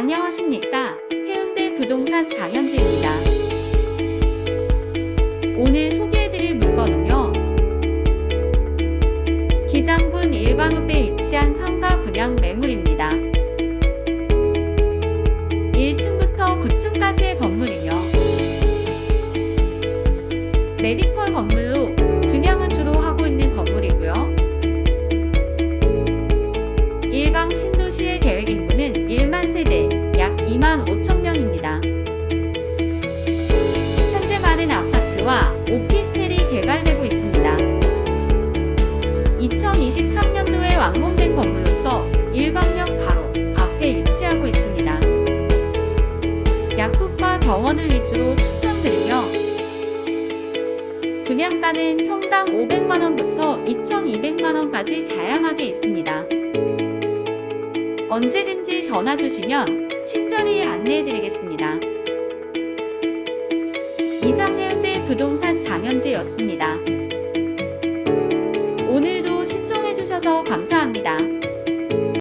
안녕하십니까. 해운대 부동산 장현지입니다. 오늘 소개해드릴 물건은요. 기장군 일광읍에 위치한 상가 분양 매물입니다. 1층부터 9층까지의 건물이며 메디컬 건물로 분양을 주로 하고 있는 건물이고요. 일강 신도시의 계획 인구는 1만 세대, 약 2만 5천 명입니다. 현재 많은 아파트와 오피스텔이 개발되고 있습니다. 2023년도에 완공된 건물로서 일광역 바로 앞에 위치하고 있습니다. 약국과 병원을 위주로 추천드리며 분양가는 평당 500만원부터 2200만원까지 다양하게 있습니다. 언제든지 전화 주시면 친절히 안내해 드리겠습니다. 이상 해운대 부동산 장현지였습니다. 오늘도 시청해 주셔서 감사합니다.